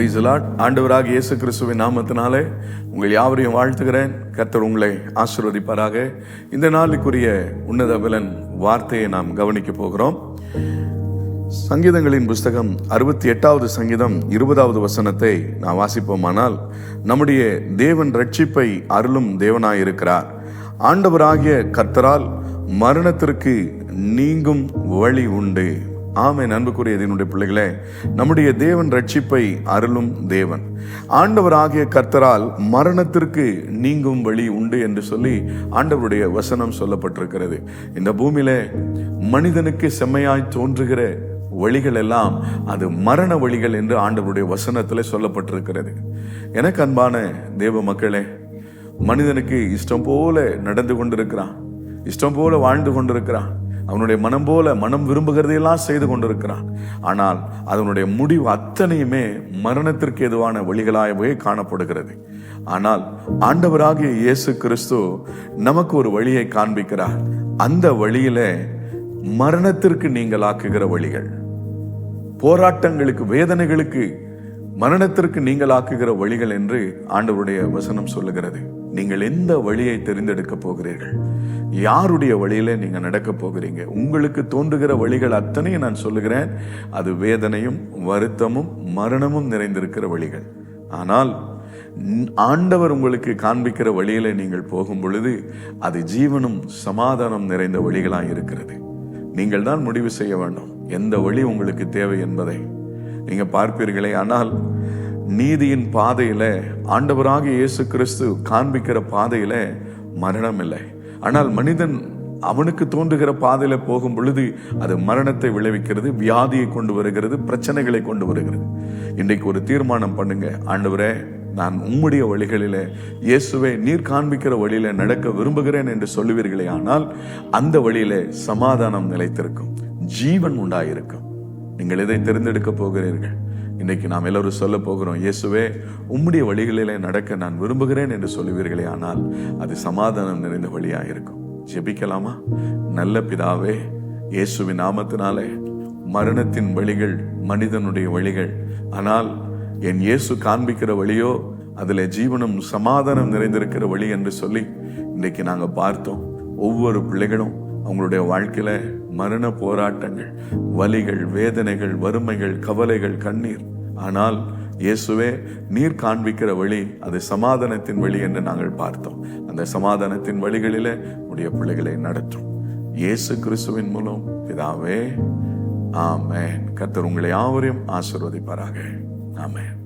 பிரைசலாட் ஆண்டவராக இயேசு கிறிஸ்துவின் நாமத்தினாலே உங்கள் யாவரையும் வாழ்த்துகிறேன். கர்த்தர் உங்களை ஆசிர்வதிப்பாராக. இந்த நாளுக்குரிய உன்னத பலன் வார்த்தையை நாம் கவனிக்க போகிறோம். சங்கீதங்களின் புஸ்தகம் அறுபத்தி எட்டாவது சங்கீதம் இருபதாவது வசனத்தை நான் வாசிப்போமானால் நம்முடைய தேவன் ரட்சிப்பை அருளும் தேவனாயிருக்கிறார். ஆண்டவராகிய கர்த்தரால் மரணத்திற்கு நீங்கும் வழி உண்டு. ஆமை அன்புக்குரிய என்னுடைய பிள்ளைகளே நம்முடைய தேவன் ரட்சிப்பை அருளும் தேவன். ஆண்டவர் ஆகிய கர்த்தரால் மரணத்திற்கு நீங்கும் வழி உண்டு என்று சொல்லி ஆண்டவருடைய வசனம் சொல்லப்பட்டிருக்கிறது. இந்த பூமியில மனிதனுக்கு செம்மையாய் தோன்றுகிற வழிகள் எல்லாம் அது மரண வழிகள் என்று ஆண்டவருடைய வசனத்தில் சொல்லப்பட்டிருக்கிறது. எனக்கு அன்பான தேவ மக்களே மனிதனுக்கு இஷ்டம் போல நடந்து கொண்டிருக்கிறான். இஷ்டம் போல வாழ்ந்து கொண்டிருக்கிறான். அவனுடைய மனம் போல மனம் விரும்புகிறதையெல்லாம் செய்து கொண்டிருக்கிறான். ஆனால் அதனுடைய முடிவு அத்தனையுமே மரணத்திற்கு எதுவான வழிகளாகவே காணப்படுகிறது. ஆனால் ஆண்டவராகிய இயேசு கிறிஸ்து நமக்கு ஒரு வழியை காண்பிக்கிறார். அந்த வழியில மரணத்திற்கு நீங்கள் ஆக்குகிற வழிகள் போராட்டங்களுக்கு வேதனைகளுக்கு மரணத்திற்கு நீங்கள் ஆக்குகிற வழிகள் என்று ஆண்டவருடைய வசனம் சொல்லுகிறது. நீங்கள் எந்த வழியை தெரிந்தெடுக்க போகிறீர்கள்? யாருடைய வழியில நீங்க நடக்க போகிறீங்க? உங்களுக்கு தோன்றுகிற வழிகள் அத்தனையும் நான் சொல்லுகிறேன். அது வேதனையும் வருத்தமும் மரணமும் நிறைந்திருக்கிற வழிகள். ஆனால் ஆண்டவர் உங்களுக்கு காண்பிக்கிற வழியில நீங்கள் போகும் பொழுது அது ஜீவனும் சமாதானம் நிறைந்த வழிகளாக இருக்கிறது. நீங்கள் தான் முடிவு செய்ய வேண்டும். எந்த வழி உங்களுக்கு தேவை என்பதை. நீங்க பார்ப்பீர்களே ஆனால் நீதியின் பாதையில் ஆண்டவராக இயேசு கிறிஸ்து காண்பிக்கிற பாதையில் மரணம் இல்லை ஆனால் மனிதன் அவனுக்கு தோன்றுகிற பாதையில் போகும் பொழுது அது மரணத்தை விளைவிக்கிறது வியாதியை கொண்டு வருகிறது பிரச்சனைகளை கொண்டு வருகிறது. இன்றைக்கு ஒரு தீர்மானம் பண்ணுங்க. ஆண்டவரே நான் உம்முடைய வழிகளிலே இயேசுவை நீர் காண்பிக்கிற வழியில நடக்க விரும்புகிறேன் என்று சொல்லுவீர்களே ஆனால் அந்த வழியில் சமாதானம் நிலைத்திருக்கும். ஜீவன் உண்டாயிருக்கும். நீங்கள் இதை தெரிந்தெடுக்க போகிறீர்கள்? இன்னைக்கு நாம் எல்லோரும் சொல்ல போகிறோம் இயேசுவே உம்முடைய வழிகளிலே நடக்க நான் விரும்புகிறேன் என்று சொல்லுவீர்களே ஆனால் அது சமாதானம் நிறைந்த வழியாக இருக்கும். ஜெபிக்கலாமா? நல்ல பிதாவே இயேசுவின் நாமத்தினாலே மரணத்தின் வழிகள் மனிதனுடைய வழிகள் ஆனால் என் இயேசு காண்பிக்கிற வழியோ அதில் ஜீவனும் சமாதானம் நிறைந்திருக்கிற வழி என்று சொல்லி இன்னைக்கு நாங்கள் பார்த்தோம். ஒவ்வொரு பிள்ளைகளும் அவங்களுடைய வாழ்க்கையில மரண போராட்டங்கள் வலிகள் வேதனைகள் வறுமைகள் கவலைகள் கண்ணீர். ஆனால் இயேசுவே நீர் காண்பிக்கிற வழி அது சமாதானத்தின் வழி என்று நாங்கள் பார்த்தோம். அந்த சமாதானத்தின் வழிகளிலே உடைய பிள்ளைகளை நடத்தும். இயேசு கிறிஸ்துவின் மூலம் பிதாவே ஆமேன். கத்தர் உங்களை யாவரையும் ஆசிர்வதிப்பாராக. ஆமேன்.